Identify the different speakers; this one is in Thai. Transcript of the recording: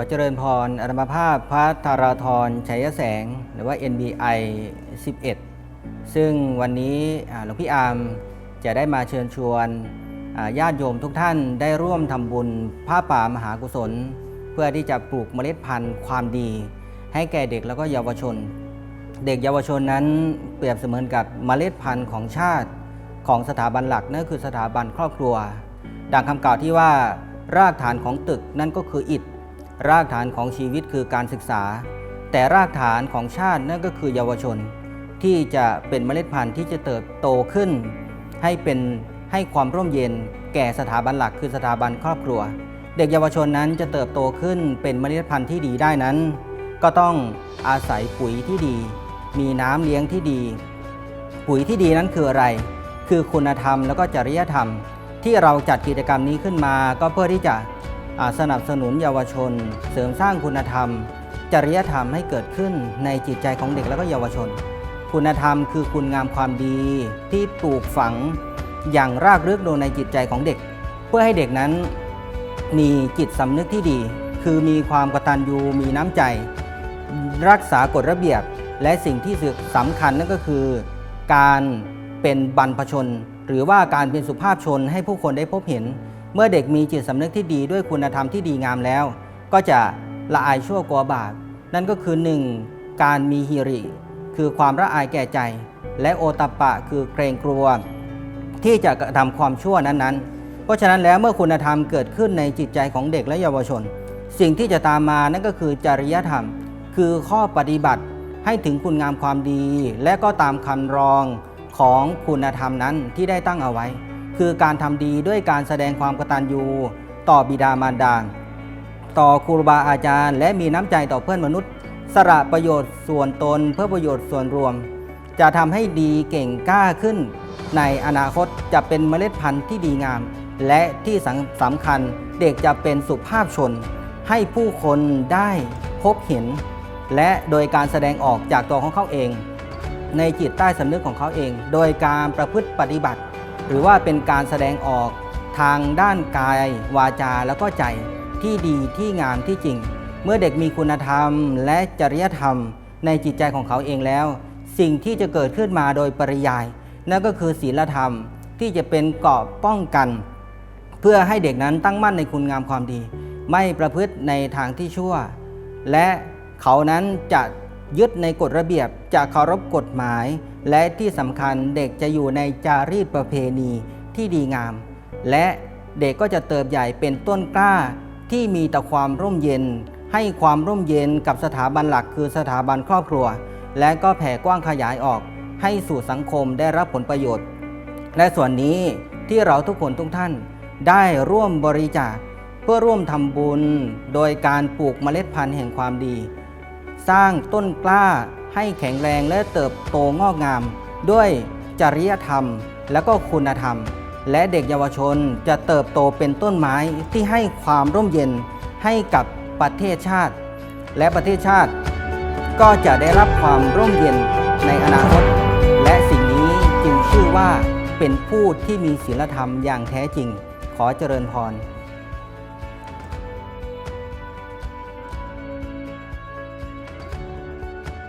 Speaker 1: อเจริญพรอรมภาพพระธาราธรชัยแสง หรือว่า NBI 11 ซึ่งวันนี้หลวงพี่อาร์มจะได้มาเชิญชวนญาติโยมทุกท่านได้ร่วมทำบุญผ้าป่ามหากุศล เพื่อที่จะปลูกเมล็ดพันธุ์ความดี ให้แก่เด็กแล้วก็เยาวชน เด็กเยาวชนนั้นเปรียบเสมือนกับเมล็ดพันธุ์ของชาติ ของสถาบันหลักนั่นคือสถาบันครอบครัว ดังคำกล่าวที่ว่ารากฐานของตึกนั่นก็คืออิฐ รากฐานของชีวิตคือการศึกษา แต่รากฐานของชาตินั่นก็คือเยาวชน ที่จะเป็นเมล็ดพันธุ์ที่จะเติบโตขึ้น ให้เป็นให้ความร่มเย็น แก่สถาบันหลักคือสถาบันครอบครัว เด็กเยาวชนนั้นจะเติบโตขึ้นเป็นเมล็ดพันธุ์ที่ดีได้นั้น ก็ต้องอาศัยปุ๋ยที่ดี มีน้ำเลี้ยงที่ดี ปุ๋ยที่ดีนั้นคืออะไร คือคุณธรรมแล้วก็จริยธรรม ที่เราจัดกิจกรรมนี้ขึ้นมาก็เพื่อที่จะ สนับสนุนเยาวชน เสริมสร้างคุณธรรม จริยธรรมให้เกิดขึ้นในจิตใจของเด็กและก็เยาวชน คุณธรรมคือคุณงามความดีที่ปลูกฝังอย่างรากลึกลงในจิตใจของเด็ก เพื่อให้เด็กนั้นมีจิตสำนึกที่ดี คือมีความกตัญญูมีน้ำใจ รักษากฎระเบียบ และสิ่งที่สำคัญนั่นก็คือ การเป็นบรรพชน หรือว่าการเป็นสุภาพชนให้ผู้คนได้พบเห็น เมื่อเด็กมีจิตสำนึกที่ดีด้วยคุณธรรมที่ดีงามแล้ว ก็จะละอายชั่วกลัวบาป นั่นก็คือ 1. การมีฮิริ คือความละอายแก่ใจ และโอตปปะคือเกรงกลัว ที่จะกระทำความชั่วนั้นๆ เพราะฉะนั้นแล้วเมื่อคุณธรรมเกิดขึ้นในจิตใจของเด็กและเยาวชน สิ่งที่จะตามมานั่นก็คือจริยธรรม คือข้อปฏิบัติให้ถึงคุณงามความดี และก็ตามคำรองของคุณธรรมนั้นที่ได้ตั้งเอาไว้ คือการทำดีด้วยการแสดงความกตัญญูต่อบิดามารดา ต่อครูบาอาจารย์ และมีน้ำใจต่อเพื่อนมนุษย์ สละประโยชน์ส่วนตนเพื่อประโยชน์ส่วนรวม จะทำให้ดีเก่งกล้าขึ้น ในอนาคตจะเป็นเมล็ดพันธุ์ที่ดีงาม และที่สำสำคัญเด็กจะเป็นสุภาพชน ให้ผู้คนได้พบเห็น และโดยการแสดงออกจากตัวของเขาเอง ในจิตใต้สำนึกของเขาเอง โดยการประพฤติปฏิบัติ หรือว่าเป็นการแสดงออกทางด้านกาย วาจาแล้วก็ใจที่ดีที่งามที่จริง เมื่อเด็กมีคุณธรรมและจริยธรรม ในจิตใจของเขาเองแล้ว สิ่งที่จะเกิดขึ้นมาโดยปริยาย นั่นก็คือศีลธรรมที่จะเป็นเกราะป้องกัน เพื่อให้เด็กนั้นตั้งมั่นในคุณงามความดี ไม่ประพฤติในทางที่ชั่ว และเขานั้นจะ ยึดในกฎระเบียบจะเคารพกฎหมาย และที่สำคัญเด็กจะอยู่ในจารีตประเพณีที่ดีงาม และเด็กก็จะเติบใหญ่เป็นต้นกล้าที่มีแต่ความร่มเย็น ให้ความร่มเย็นกับสถาบันหลักคือสถาบันครอบครัว และก็แผ่กว้างขยายออกให้สู่สังคมได้รับผลประโยชน์ และส่วนนี้ที่เราทุกคนทุกท่านได้ร่วมบริจาคเพื่อร่วมทำบุญ โดยการปลูกเมล็ดพันธุ์แห่งความดี สร้างต้นกล้าให้แข็งแรงและเติบโตงอกงาม ด้วยจริยธรรมและก็คุณธรรม และเด็กเยาวชนจะเติบโตเป็นต้นไม้ที่ให้ความร่มเย็นให้กับประเทศชาติ และประเทศชาติ ก็จะได้รับความร่มเย็นในอนาคต และสิ่งนี้จึงชื่อว่าเป็นผู้ที่มีศีลธรรมอย่างแท้จริง ขอเจริญพร